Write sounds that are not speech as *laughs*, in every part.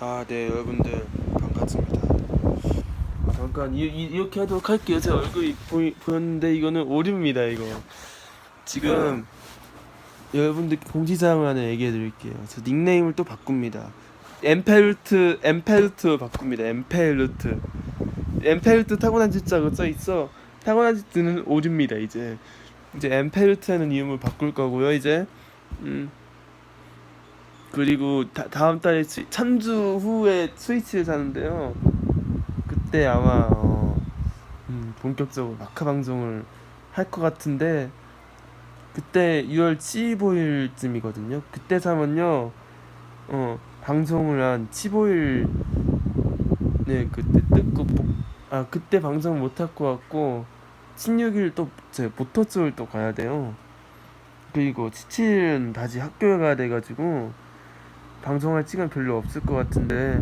아, 네, 여러분들 반갑습니다. 잠깐 이, 이, 이 렇게 하도록 할게요. 제 얼굴이 보이, 보였는데 이거는 오류입니다. 이거 지금 여러분들 공지사항을 하나 얘기해 드릴게요. 저 닉네임을 또 바꿉니다. 엠페르트 엠페르트로 바꿉니다. 엠페르트 엠페르트 타고난 짓자고 써 있어. 타고난 짓는 오류입니다. 이제 이제 엠페르트라는 이름을 바꿀 거고요. 이제 음. 그리고 다, 다음 달에 스, 참주 후에 스위치를 사는데요. 그때 아마 어, 음, 본격적으로 마카 방송을 할 것 같은데 그때 6월 15일쯤이거든요. 그때 사면요, 어 방송을 한 15일 네 그때 뜯고 복- 아 그때 방송 못 할 것 같고 16일 또제 모터스를 또 가야 돼요. 그리고 17일은 다시 학교에 가야 돼 가지고 방송할 시간 별로 없을 것 같은데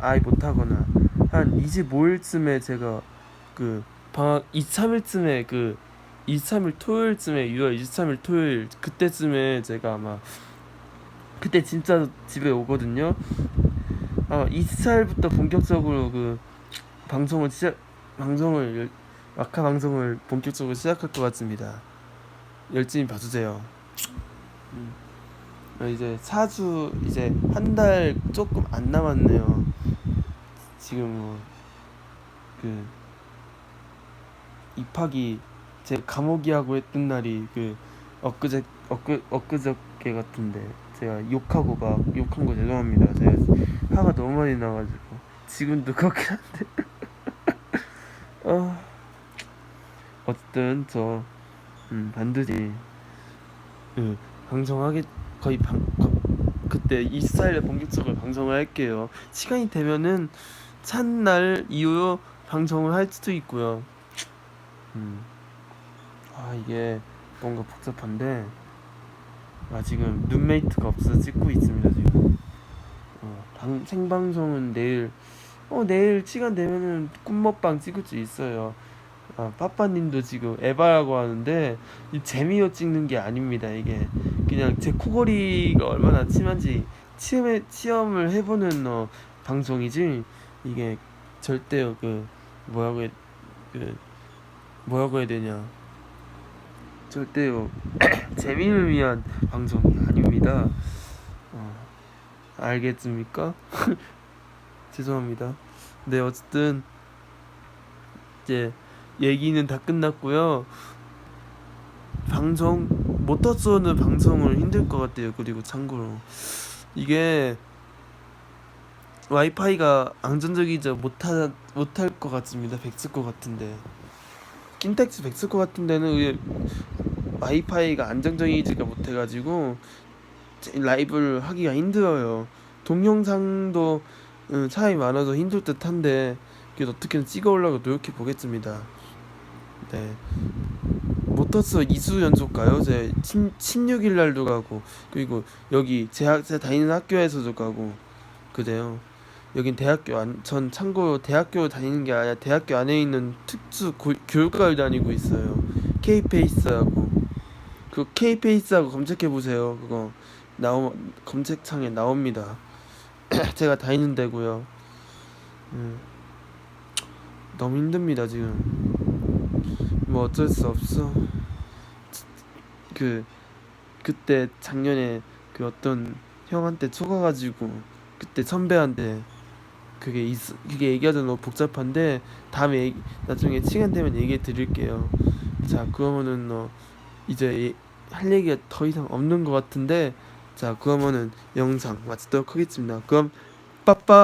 아예 못하거나. 한 25일쯤에 제가 그 방학 2, 3일쯤에 그 2, 3일 토요일쯤에 6월 23일 토요일 그때쯤에 제가 아마 그때 진짜 집에 오거든요. 아마 24일부터 본격적으로 그 방송을 시작 방송을 열- 마카 방송을 본격적으로 시작할 것 같습니다. 열심히 봐주세요. 음. 어, 이제 사주 이제 한 달 조금 안 남았네요. 지금 뭐 그 입학이 제 감옥이하고 했던 날이 그 엊그제 엊그 엊그저께 같은데 제가 욕하고 막 욕한 거 죄송합니다. 제가 화가 너무 많이 나가지고 지금도 *laughs* 그렇긴 한데 어 *laughs* 어쨌든 저 음, 반드시 그 방송하게 거의 방 거- 그때 24일에 본격적으로 방송을 할게요. 시간이 되면은 찬날 이후로 방송을 할 수도 있고요. 음. 아 이게 뭔가 복잡한데 아 지금 룸메이트가 없어서 찍고 있습니다 지금. 어, 방, 생방송은 내일 어 내일 시간 되면은 꿈먹방 찍을 수 있어요. 아 빠빠님도 지금 에바라고 하는데 이 재미로 찍는 게 아닙니다 이게 그냥 제 코골이가 얼마나 심한지 치험에, 시험을 해보는 어, 방송이지. 이게 절대 그 뭐라고 해, 그 뭐라고 해야 되냐. 절대요 *clears throat* 재미를 위한 방송이 아닙니다. 어, 알겠습니까? *laughs* 죄송합니다. 네 어쨌든 이제 얘기는 다 끝났고요. 방송 모터스는 방송을 힘들 것 같아요. 그리고 참고로 이게 와이파이가 안전적이지 못하 못할 것 같습니다. 백쓸 것 같은데 킨텍스 백쓸 것 같은 데는 이게 와이파이가 안정적이지가 못해가지고 제- 라이브를 하기가 힘들어요. 동영상도 음, 차이 많아서 힘들 듯한데 그래도 어떻게든 찍어 올라고 노력해 보겠습니다. 네. 모터스 2수 연속 가요. 제 16일 날도 가고 그리고 여기 제, 학, 제 다니는 학교에서도 가고 그래요. 여긴 대학교 안, 전 참고로 대학교 다니는 게 아니라 대학교 안에 있는 특수 고, 교육과를 다니고 있어요. K페이스하고 그 K페이스하고 검색해 보세요. 그거 나오 검색창에 나옵니다. *clears throat* 제가 다니는 데고요. 음, 너무 힘듭니다 지금. 뭐 어쩔 수 없어. 그 그때 작년에 그 어떤 형한테 속아가지고 그때 선배한테 그게 있 그게 얘기하자 너무 복잡한데 다음에 얘기, 나중에 시간 되면 얘기해 드릴게요. 자 그러면은 어 이제 이- 할 얘기가 더 이상 없는 것 같은데 자 그러면은 영상 마치도록 하겠습니다. 그럼 빠빠